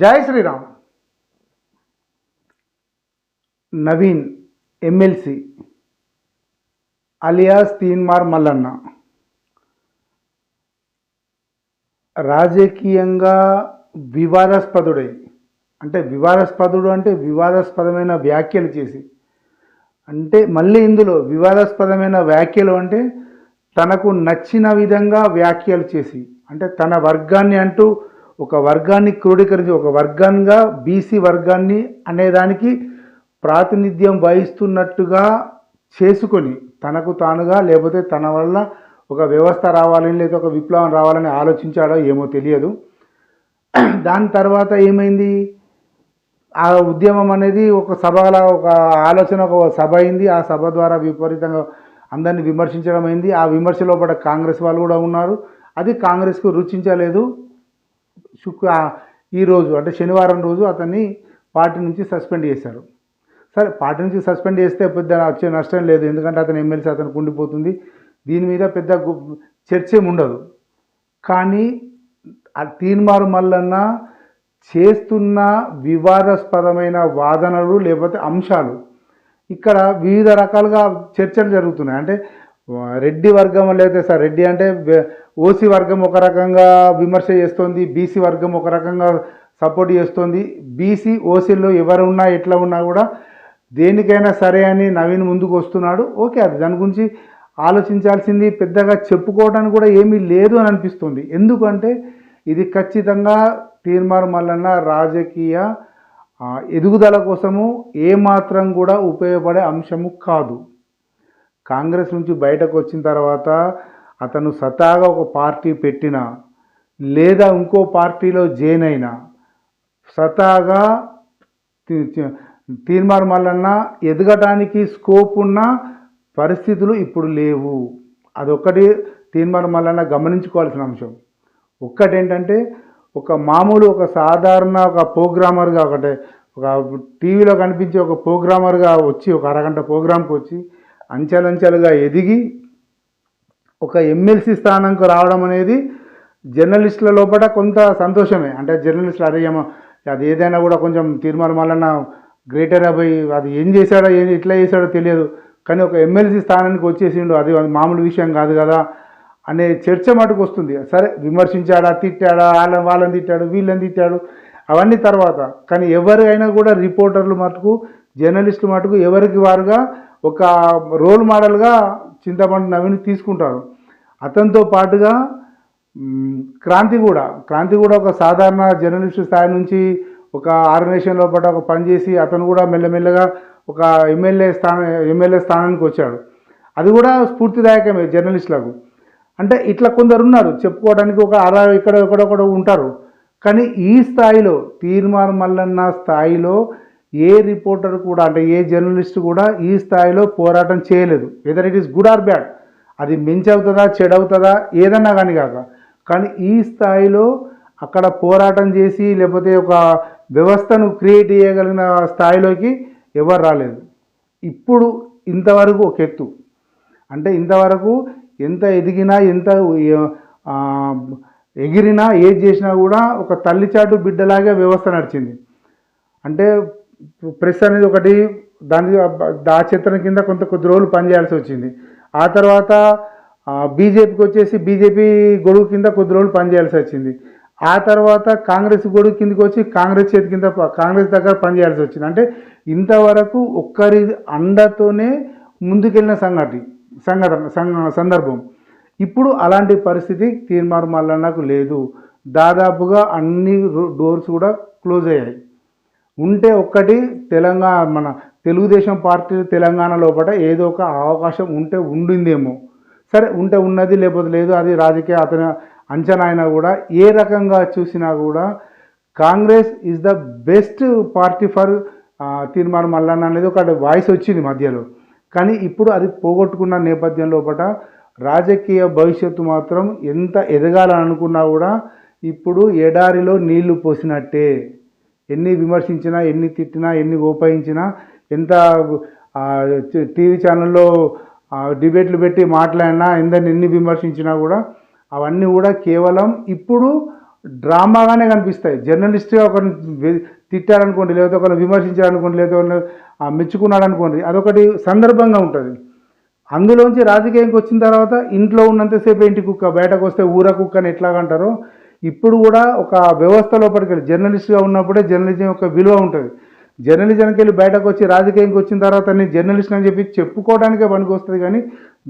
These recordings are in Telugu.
జై శ్రీరామ్. Naveen MLC alias Teenmar Mallanna. రాజకీయంగా వివాదాస్పదుడై అంటే వివాదాస్పదుడు అంటే వివాదాస్పదమైన వ్యాఖ్యలు చేసి అంటే మళ్ళీ ఇందులో వివాదాస్పదమైన వ్యాఖ్యలు అంటే తనకు నచ్చిన విధంగా వ్యాఖ్యలు చేసి అంటే తన వర్గాన్ని అంటూ ఒక వర్గాన్ని క్రోడీకరించి ఒక వర్గంగా బీసీ వర్గాన్ని అనేదానికి ప్రాతినిధ్యం వహిస్తున్నట్టుగా చేసుకొని తనకు తానుగా లేకపోతే తన వల్ల ఒక వ్యవస్థ రావాలని లేదా ఒక విప్లవం రావాలని ఆలోచించాడో ఏమో తెలియదు. దాని తర్వాత ఏమైంది? ఆ ఉద్యమం అనేది ఒక సభల ఒక ఆలోచన ఒక సభ అయింది. ఆ సభ ద్వారా విపరీతంగా అందరిని విమర్శించడం అయింది. ఆ విమర్శలో పడ కాంగ్రెస్ వాళ్ళు కూడా ఉన్నారు. అది కాంగ్రెస్కు రుచించలేదు. శుక్ర ఈరోజు అంటే శనివారం రోజు అతన్ని పార్టీ నుంచి సస్పెండ్ చేశారు. సరే పార్టీ నుంచి సస్పెండ్ చేస్తే పెద్ద వచ్చే నష్టం లేదు. ఎందుకంటే అతను ఎమ్మెల్సీ అతను ఉండిపోతుంది. దీని మీద పెద్ద గు- చర్చ ఉండదు. కానీ ఆ తీన్మారు మల్లన్న చేస్తున్న వివాదాస్పదమైన వాదనలు లేకపోతే అంశాలు ఇక్కడ వివిధ రకాలుగా చర్చలు జరుగుతున్నాయి. అంటే రెడ్డి వర్గం లేకపోతే సార్ రెడ్డి అంటే ఓసీ వర్గం ఒక రకంగా విమర్శ చేస్తోంది బీసీ వర్గం ఒక రకంగా సపోర్ట్ చేస్తోంది. బీసీ ఓసీలో ఎవరు ఉన్నా ఎట్లా ఉన్నా కూడా దేనికైనా సరే అని నవీన్ ముందుకు వస్తున్నాడు. ఓకే అది దాని గురించి ఆలోచించాల్సింది పెద్దగా చెప్పుకోవడానికి కూడా ఏమీ లేదు అని అనిపిస్తుంది. ఎందుకంటే ఇది ఖచ్చితంగా తీర్మార్ మల్లన్న రాజకీయ ఎదుగుదల కోసము ఏమాత్రం కూడా ఉపయోగపడే అంశము కాదు. కాంగ్రెస్ నుంచి బయటకు వచ్చిన తర్వాత అతను సతాగా ఒక పార్టీ పెట్టిన లేదా ఇంకో పార్టీలో జాయిన్ అయినా సతాగా తీ- తీ- తీర్మార్ మల్లన్న ఎదగటానికి స్కోప్ ఉన్న పరిస్థితులు ఇప్పుడు లేవు. అదొక్కటి తీర్మార్ మల్లన్న గమనించుకోవాల్సిన అంశం. ఒక్కటేంటంటే ఒక మామూలు ఒక సాధారణ ఒక ప్రోగ్రామర్గా ఒకటే ఒక టీవీలో కనిపించే ఒక ప్రోగ్రామర్గా వచ్చి ఒక అరగంట ప్రోగ్రాంకి వచ్చి అంచెలంచెలుగా ఎదిగి ఒక ఎమ్మెల్సీ స్థానంకు రావడం అనేది జర్నలిస్టుల లోపల కొంత సంతోషమే. అంటే జర్నలిస్టులు అదేమో అది ఏదైనా కూడా కొంచెం తీర్మానం వలన గ్రేటర్ అబ్బాయి అది ఏం చేశాడో ఏం ఎట్లా చేశాడో తెలియదు. కానీ ఒక ఎమ్మెల్సీ స్థానానికి వచ్చేసిండు అది అది మామూలు విషయం కాదు కదా అనే చర్చ మటుకు వస్తుంది. సరే విమర్శించాడా తిట్టాడా వాళ్ళని వాళ్ళని తిట్టాడు వీళ్ళని తిట్టాడు అవన్నీ తర్వాత. కానీ ఎవరైనా కూడా రిపోర్టర్లు మటుకు జర్నలిస్టులు మటుకు ఎవరికి వారుగా ఒక రోల్ మోడల్గా చింతపండు నవీన్ తీసుకుంటారు. అతనితో పాటుగా క్రాంతి కూడా. క్రాంతి కూడా ఒక సాధారణ జర్నలిస్ట్ స్థాయి నుంచి ఒక ఆర్గనైజేషన్ లోపల ఒక పనిచేసి అతను కూడా మెల్లమెల్లగా ఒక ఎమ్మెల్యే స్థానం ఎమ్మెల్యే స్థానానికి వచ్చాడు. అది కూడా స్ఫూర్తిదాయకమే జర్నలిస్టులకు అంటే ఇట్లా కొందరు ఉన్నారు. చెప్పుకోవడానికి ఒక అలా ఇక్కడ ఎక్కడొక్కడ ఉంటారు. కానీ ఈ స్థాయిలో తీర్మానం మల్లన్న స్థాయిలో ఏ రిపోర్టర్ కూడా అంటే ఏ జర్నలిస్ట్ కూడా ఈ స్థాయిలో పోరాటం చేయలేదు. Whether it is good or bad అది మించవుతుందా చెడవుతుందా ఏదన్నా కానీ కాక. కానీ ఈ స్థాయిలో అక్కడ పోరాటం చేసి లేకపోతే ఒక వ్యవస్థను క్రియేట్ చేయగలిగిన స్థాయిలోకి ఎవరు రాలేదు. ఇప్పుడు ఇంతవరకు ఒక ఎత్తు. అంటే ఇంతవరకు ఎంత ఎదిగినా ఎంత ఎగిరినా ఏది చేసినా కూడా ఒక తల్లిచాటు బిడ్డలాగే వ్యవస్థ నడిచింది. అంటే ప్రెస్ అనేది ఒకటి దాని ఆ చిత్రం కింద కొంత కొద్ది రోజులు పనిచేయాల్సి వచ్చింది. ఆ తర్వాత బీజేపీకి వచ్చేసి బీజేపీ గొడుగు కింద కొద్ది రోజులు పనిచేయాల్సి వచ్చింది. ఆ తర్వాత కాంగ్రెస్ గొడుగు కిందకి వచ్చి కాంగ్రెస్ చేతి కింద కాంగ్రెస్ దగ్గర పనిచేయాల్సి వచ్చింది. అంటే ఇంతవరకు ఒక్కరి అండతోనే ముందుకెళ్ళిన సంఘటన సంఘటన సంఘ- సందర్భం. ఇప్పుడు అలాంటి పరిస్థితి తీర్మార్ మల్లన్నకు లేదు. దాదాపుగా అన్ని డోర్స్ కూడా క్లోజ్ అయ్యాయి. ఉంటే ఒక్కటి తెలంగాణ మన తెలుగుదేశం పార్టీ తెలంగాణ లోపల ఏదో ఒక అవకాశం ఉంటే ఉండిందేమో. సరే ఉంటే ఉన్నది లేకపోతే లేదు అది రాజకీయ అతని అంచనా అయినా కూడా ఏ రకంగా చూసినా కూడా Congress is the best party for తీర్మానం మల్లన్న అనేది ఒక వాయిస్ వచ్చింది మధ్యలో. కానీ ఇప్పుడు అది పోగొట్టుకున్న నేపథ్యం లోపల రాజకీయ భవిష్యత్తు మాత్రం ఎంత ఎదగాలని అనుకున్నా కూడా ఇప్పుడు ఎడారిలో నీళ్ళు పోసినట్టే. ఎన్ని విమర్శించినా ఎన్ని తిట్టినా ఎన్ని గోపాయించినా ఎంత టీవీ ఛానల్లో డిబేట్లు పెట్టి మాట్లాడినా ఎందరిని ఎన్ని విమర్శించినా కూడా అవన్నీ కూడా కేవలం ఇప్పుడు డ్రామాగానే కనిపిస్తాయి. జర్నలిస్ట్గా ఒకరిని తిట్టారనుకోండి లేకపోతే ఒకరిని విమర్శించారనుకోండి లేదా ఒకరిని, మెచ్చుకున్నాడనుకోండి మెచ్చుకున్నాడు అనుకోండి అదొకటి సందర్భంగా ఉంటుంది. అందులోంచి రాజకీయంకి వచ్చిన తర్వాత ఇంట్లో ఉన్నంతసేపు ఇంటి కుక్క? బయటకు వస్తే ఊర కుక్క అని ఎట్లాగంటారో? ఇప్పుడు కూడా ఒక వ్యవస్థ లోపలికి వెళ్ళి జర్నలిస్ట్గా ఉన్నప్పుడే జర్నలిజం యొక్క విలువ ఉంటుంది. జర్నలిజంకి వెళ్ళి బయటకు వచ్చి రాజకీయంకి వచ్చిన తర్వాత నేను జర్నలిస్ట్ అని చెప్పి చెప్పుకోవడానికే పనికి వస్తుంది కానీ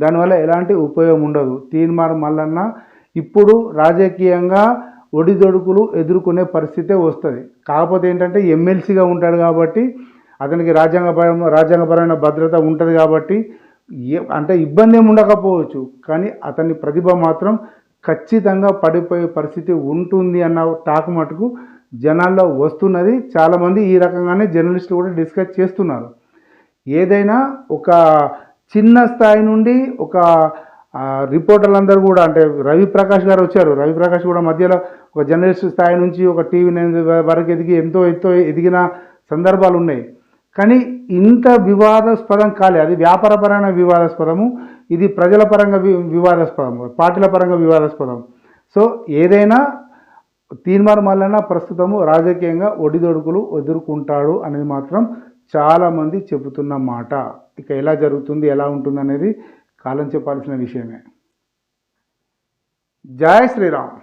దానివల్ల ఎలాంటి ఉపయోగం ఉండదు. తీన్మార్ మల్లన్న ఇప్పుడు రాజకీయంగా ఒడిదొడుకులు ఎదుర్కొనే పరిస్థితే వస్తుంది. కాకపోతే ఏంటంటే ఎమ్మెల్సీగా ఉంటాడు కాబట్టి అతనికి రాజ్యాంగపరం రాజ్యాంగపరమైన భద్రత ఉంటుంది కాబట్టి అంటే ఇబ్బంది ఏమి ఉండకపోవచ్చు. కానీ అతని ప్రతిభ మాత్రం ఖచ్చితంగా పడిపోయే పరిస్థితి ఉంటుంది అన్న టాక్ మటుకు జనాల్లో వస్తున్నది. చాలామంది ఈ రకంగానే జర్నలిస్టులు కూడా డిస్కస్ చేస్తున్నారు. ఏదైనా ఒక చిన్న స్థాయి నుండి ఒక రిపోర్టర్లందరూ కూడా అంటే రవి ప్రకాష్ గారు వచ్చారు. రవి ప్రకాష్ కూడా మధ్యలో ఒక జర్నలిస్ట్ స్థాయి నుంచి ఒక టీవీ నైన్ వరకు ఎదిగి ఎంతో ఎంతో ఎదిగిన సందర్భాలు ఉన్నాయి. కానీ ఇంత వివాదాస్పదం కాలే. అది వ్యాపారపరమైన వివాదాస్పదము. ఇది ప్రజల పరంగా వి వివాదాస్పదం పార్టీల పరంగా వివాదాస్పదం. సో ఏదైనా తీన్మార్ మల్లన్న ప్రస్తుతము రాజకీయంగా ఒడిదొడుకులు ఎదుర్కొంటాడు అనేది మాత్రం చాలామంది చెబుతున్న మాట. ఇక ఎలా జరుగుతుంది ఎలా ఉంటుంది అనేది కాలం చెప్పాల్సిన విషయమే. జయ శ్రీరామ్.